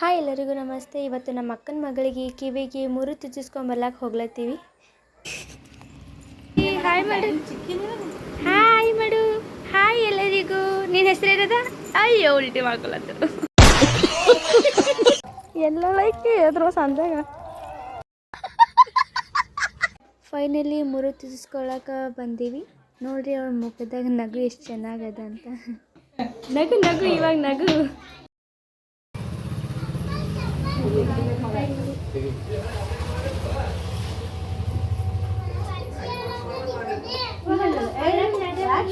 Hi ಎಲ್ಲರಿಗೂ ನಮಸ್ತೆ. ಇವತ್ತು ನಮ್ಮ ಅಕ್ಕನ ಮಗಳಿಗೆ ಕಿವಿಗೆ ಮೂರು ಚುಚ್ಚಿಸ್ಕೊಂಬರ್ಲಾಕ್ ಹೋಗ್ಲತ್ತೀವಿ. ಹಾಯ್ ಮಾಡು. ಹಾಯ್ ಮಡು. ಹಾಯ್ ಎಲ್ಲರಿಗೂ. ನಿನ್ನ ಹೆಸರು ಏನದ? ಅಯ್ಯೋ ಉಲ್ಟಿ ಮಾಡ್ಕೊಳತ್ತು ಎಲ್ಲ ಲೈಕ್ ಎದ್ರು ಸಂದಾಗ. ಫೈನಲಿ ಮುರು ಚುಚ್ಚಿಸ್ಕೊಳಕ ಬಂದೀವಿ. ನೋಡ್ರಿ ಅವ್ರ ಮುಖದಾಗ ನಗು ಎಷ್ಟು ಚೆನ್ನಾಗದ ಅಂತ. ನಗು ನಗು ಇವಾಗ ನಗು.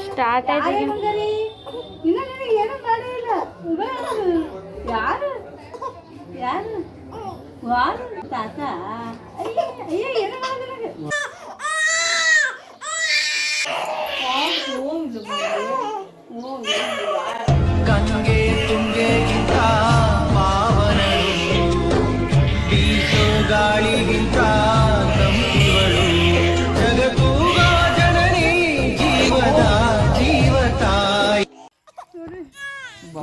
ಸ್ಟಾರ್ಟ್ ಆಯ್ತು ಏನು ಮಾಡಿಲ್ಲ ಯಾರು ಯಾರು ವಾರು ತಾತ ಅಯ್ಯ ಅಯ್ಯ ಏನು ಮಾಡಿದ ನನಗೆ ಗಂಗೆ ತುಂಗೆಗಿಂತ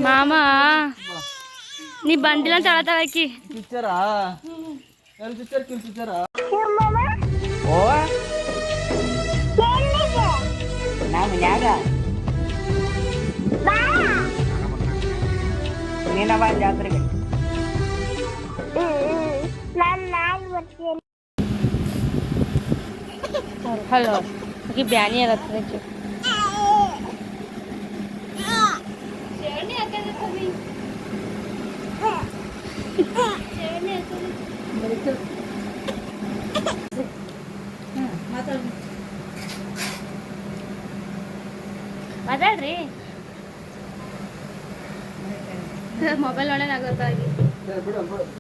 ಮಾಮ ನೀ ಬಂದಿಲ್ಲ ಅಂತ ಹೇಳತ್ತಾಳಕಿ ಪಿಕ್ಚರಾ ಎಲ್ಲಿ ಪಿಕ್ಚರ್ ಕಿಲ್ ಪಿಕ್ಚರಾ ಓ ನಾ ಮನ್ಯಾಗ ನೀನ ಬಾ ಜಾತ್ರೆಗೆ ಹಲೋ ಈ ಬ್ಯಾನಿ ಆಗತ್ತೆ ಮಾತಾಡ್ರಿ. ಮೊಬೈಲ್ ಒಳಗೆ ಆಗೋದಾಗಿ